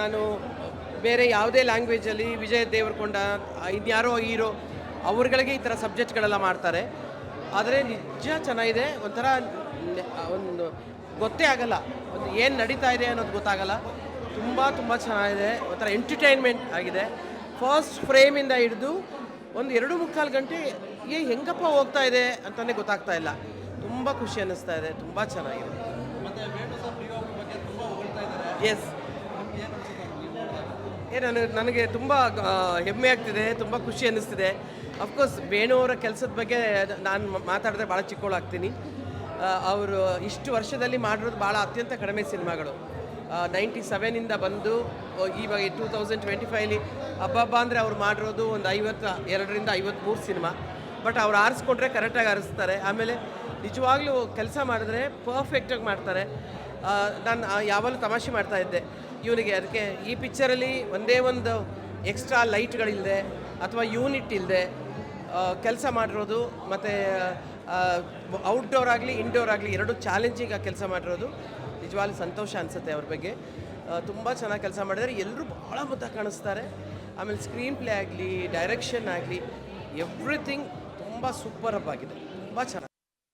ನಾನು ಬೇರೆ ಯಾವುದೇ ಲ್ಯಾಂಗ್ವೇಜಲ್ಲಿ ವಿಜಯ್ ದೇವರಕೊಂಡ ಇನ್ಯಾರೋ ಹೀರೋ ಅವ್ರಗಳಿಗೆ ಈ ಥರ ಸಬ್ಜೆಕ್ಟ್ಗಳೆಲ್ಲ ಮಾಡ್ತಾರೆ. ಆದರೆ ನಿಜ ಚೆನ್ನಾಗಿದೆ ಒಂಥರ ಒಂದು ಗೊತ್ತೇ ಆಗಲ್ಲ. ಒಂದು ಏನು ನಡೀತಾ ಇದೆ ಅನ್ನೋದು ಗೊತ್ತಾಗಲ್ಲ. ತುಂಬ ತುಂಬ ಚೆನ್ನಾಗಿದೆ. ಒಂಥರ ಎಂಟರ್ಟೈನ್ಮೆಂಟ್ ಆಗಿದೆ. ಫಸ್ಟ್ ಫ್ರೇಮಿಂದ ಹಿಡಿದು ಒಂದು ಎರಡು ಮುಕ್ಕಾಲು ಗಂಟೆ ಏ ಹೆಂಗಪ್ಪ ಹೋಗ್ತಾ ಇದೆ ಅಂತಲೇ ಗೊತ್ತಾಗ್ತಾ ಇಲ್ಲ. ತುಂಬ ಖುಷಿ ಅನ್ನಿಸ್ತಾ ಇದೆ. ತುಂಬ ಚೆನ್ನಾಗಿದೆ. ಎಸ್ ಏ ನನಗೆ ತುಂಬ ಹೆಮ್ಮೆ ಆಗ್ತಿದೆ, ತುಂಬ ಖುಷಿ ಅನ್ನಿಸ್ತಿದೆ. ಅಫ್ಕೋರ್ಸ್ ವೇಣುವರ ಕೆಲಸದ ಬಗ್ಗೆ ನಾನು ಮಾತಾಡಿದ್ರೆ ಭಾಳ ಚಿಕ್ಕವಳಾಗ್ತೀನಿ ಅವರು ಇಷ್ಟು ವರ್ಷದಲ್ಲಿ ಮಾಡಿರೋದು ಭಾಳ ಅತ್ಯಂತ ಕಡಿಮೆ ಸಿನಿಮಾಗಳು. ನೈಂಟಿ ಸೆವೆನಿಂದ ಬಂದು ಇವಾಗ ಟೂ ತೌಸಂಡ್ ಟ್ವೆಂಟಿ ಫೈವ್ಲಿ ಹಬ್ಬ ಅಂದರೆ ಅವ್ರು ಮಾಡಿರೋದು ಒಂದು ಐವತ್ತು, ಎರಡರಿಂದ ಐವತ್ತ್ಮೂರು ಸಿನಿಮಾ. ಬಟ್ ಅವ್ರು ಆರಿಸ್ಕೊಂಡ್ರೆ ಕರೆಕ್ಟಾಗಿ ಆರಿಸ್ತಾರೆ. ಆಮೇಲೆ ನಿಜವಾಗ್ಲೂ ಕೆಲಸ ಮಾಡಿದ್ರೆ ಪರ್ಫೆಕ್ಟಾಗಿ ಮಾಡ್ತಾರೆ. ನಾನು ಯಾವಾಗಲೂ ತಮಾಷೆ ಮಾಡ್ತಾ ಇದ್ದೆ. ಇವನಿಗೆ ಅದಕ್ಕೆ ಈ ಪಿಕ್ಚರಲ್ಲಿ ಒಂದೇ ಒಂದು ಎಕ್ಸ್ಟ್ರಾ ಲೈಟ್ಗಳಿಲ್ಲದೆ ಅಥವಾ ಯೂನಿಟ್ ಇಲ್ಲದೆ ಕೆಲಸ ಮಾಡಿರೋದು ಮತ್ತು ಔಟ್ಡೋರ್ ಆಗಲಿ ಇಂಡೋರ್ ಆಗಲಿ ಎರಡು ಚಾಲೆಂಜಿಂಗ್ ಆಗಿ ಕೆಲಸ ಮಾಡಿರೋದು. ನಿಜವಾಗ್ಲೂ ಸಂತೋಷ ಅನಿಸುತ್ತೆ ಅವ್ರ ಬಗ್ಗೆ. ತುಂಬ ಚೆನ್ನಾಗಿ ಕೆಲಸ ಮಾಡಿದರೆ. ಎಲ್ಲರೂ ಭಾಳ ಮುದ್ದ ಕಾಣಿಸ್ತಾರೆ. ಆಮೇಲೆ ಸ್ಕ್ರೀನ್ ಪ್ಲೇ ಆಗಲಿ ಡೈರೆಕ್ಷನ್ ಆಗಲಿ ಎವ್ರಿಥಿಂಗ್ ತುಂಬ ಸೂಪರ್ ಅಪ್ ಆಗಿದೆ. ತುಂಬ ಚೆನ್ನಾಗಿ